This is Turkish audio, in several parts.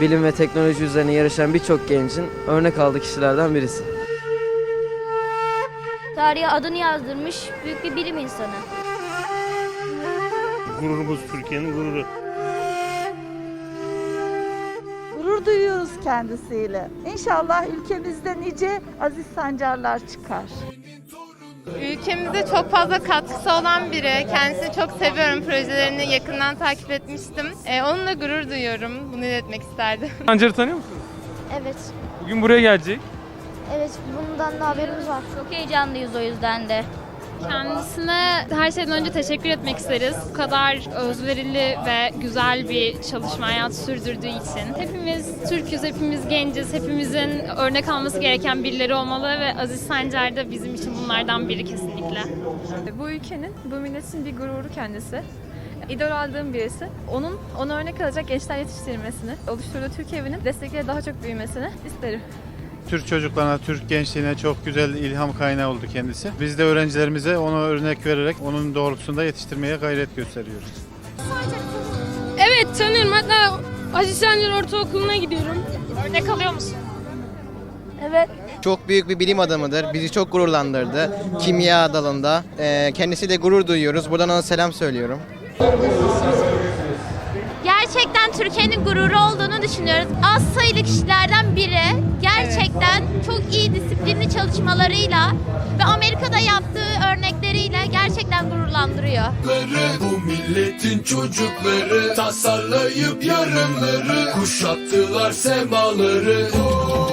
bilim ve teknoloji üzerine yarışan birçok gencin örnek aldığı kişilerden birisi. Tarihe adını yazdırmış büyük bir bilim insanı. Gururumuz Türkiye'nin gururu. Gurur duyuyoruz kendisiyle. İnşallah ülkemizde nice aziz sancarlar çıkar. Ülkemize çok fazla katkısı olan biri. Kendisini çok seviyorum. Projelerini yakından takip etmiştim. Ee, onunla gurur duyuyorum. Bunu iletmek isterdim. Sancar'ı tanıyor musunuz? Evet, Bugün buraya gelecek. evet bundan da haberimiz var. Çok heyecanlıyız o yüzden de. Kendisine her şeyden önce teşekkür etmek isteriz. Bu kadar özverili ve güzel bir çalışma hayat sürdürdüğü için. Hepimiz Türk'üz, hepimiz genciz, hepimizin örnek alması gereken birileri olmalı ve Aziz Sancar da bizim için bunlardan biri kesinlikle. Bu ülkenin, bu milletin bir gururu kendisi. İdol aldığım birisi. Onun ona örnek alacak gençler yetiştirmesini, oluşturduğu Türk evinin destekleri daha çok büyümesini isterim. Türk çocuklarına, Türk gençliğine çok güzel ilham kaynağı oldu kendisi. Biz de öğrencilerimize ona örnek vererek onun doğrultusunda yetiştirmeye gayret gösteriyoruz. Evet tanıyorum hatta Aziz Sancar Ortaokulu'na gidiyorum. Örnek alıyor musun? Evet. Çok büyük bir bilim adamıdır. Bizi çok gururlandırdı. Kimya dalında. Ee, kendisiyle gurur duyuyoruz. Buradan ona selam söylüyorum. Türkiye'nin gururu olduğunu düşünüyoruz. Az sayılı kişilerden biri gerçekten çok iyi disiplinli çalışmalarıyla ve Amerika'da yaptığı örnekleriyle gerçekten gururlandırıyor. Bu milletin çocukları tasarlayıp yarınları kuşattılar semaları. hem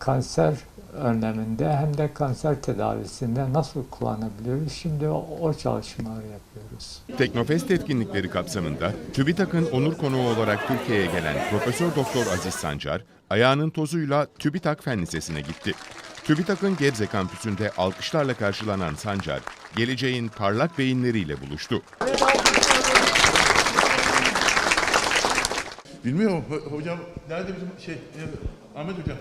kanser önleminde hem de kanser tedavisinde nasıl kullanabiliyoruz? Şimdi o, o çalışmaları yapıyoruz. Teknofest etkinlikleri kapsamında TÜBİTAK'ın onur konuğu olarak Türkiye'ye gelen Profesör Doktor Aziz Sancar, ayağının tozuyla TÜBİTAK Fen Lisesi'ne gitti. TÜBİTAK'ın Gebze kampüsünde alkışlarla karşılanan Sancar, geleceğin parlak beyinleriyle buluştu. Bilmiyorum ho- hocam nerede bizim şey e, Ahmet hocam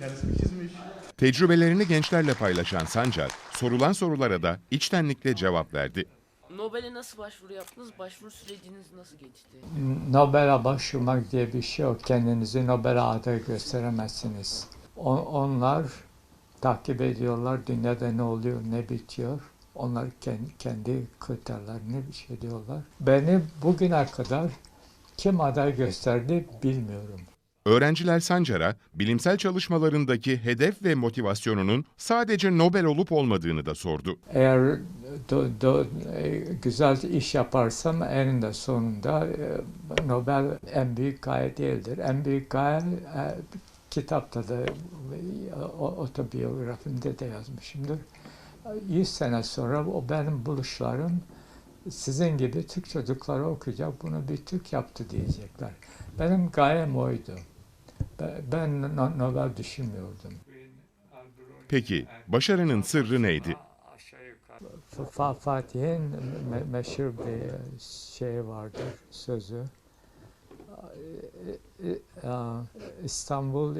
kendisi mi çizmiş? Tecrübelerini gençlerle paylaşan Sancar, sorulan sorulara da içtenlikle cevap verdi. Nobel'e nasıl başvuru yaptınız? Başvuru süreciniz nasıl geçti? Nobel'e başvurmak diye bir şey yok. Kendinizi Nobel'e aday gösteremezsiniz. O- onlar takip ediyorlar dünyada ne oluyor, ne bitiyor. Onlar kendi, kendi kriterlerini bir şey diyorlar. Beni bugüne kadar kim aday gösterdi bilmiyorum. Öğrenciler Sancar'a bilimsel çalışmalarındaki hedef ve motivasyonunun sadece Nobel olup olmadığını da sordu. Eğer do, do, e, güzel iş yaparsam eninde sonunda e, Nobel en büyük gaye değildir. En büyük gaye e, kitapta da otobiyografimde de yazmışımdır. 100 sene sonra o benim buluşlarım sizin gibi Türk çocukları okuyacak bunu bir Türk yaptı diyecekler. Benim gayem oydu. Ben- Nobel düşünmüyordum. Peki başarının sırrı neydi? Fa- Fatih'in me- meşhur bir şey vardır, sözü. Aa, İstanbul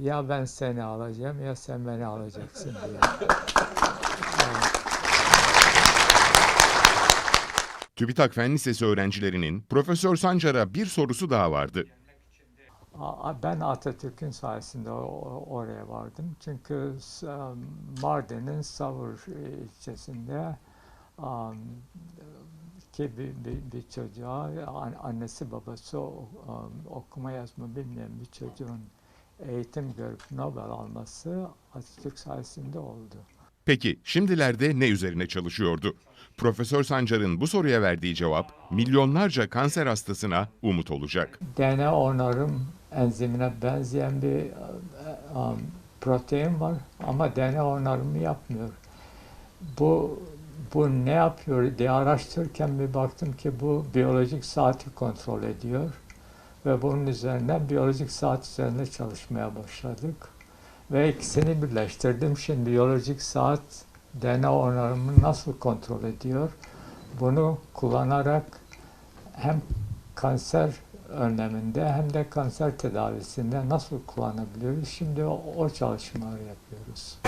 ya ben seni alacağım ya sen beni alacaksın diye. TÜBİTAK Fen Lisesi öğrencilerinin Profesör Sancar'a bir sorusu daha vardı. Ben Atatürk'ün sayesinde oraya vardım. Çünkü s- Mardin'in Savur ilçesinde am, ki bir, bir, bir çocuğa an- annesi babası okuma yazma bilmeyen bir çocuğun eğitim görüp Nobel alması Atatürk sayesinde oldu. Peki şimdilerde ne üzerine çalışıyordu? Profesör Sancar'ın bu soruya verdiği cevap milyonlarca kanser hastasına umut olacak. DNA onarım enzimine benzeyen bir e, um, protein var ama DNA onarımı yapmıyor. Bu bu ne yapıyor diye araştırırken bir baktım ki bu biyolojik saati kontrol ediyor ve bunun üzerinden biyolojik saat üzerinde çalışmaya başladık ve ikisini birleştirdim. Şimdi biyolojik saat DNA onarımını nasıl kontrol ediyor? Bunu kullanarak hem kanser önleminde hem de kanser tedavisinde nasıl kullanabiliyoruz? Şimdi o, o çalışmaları yapıyoruz.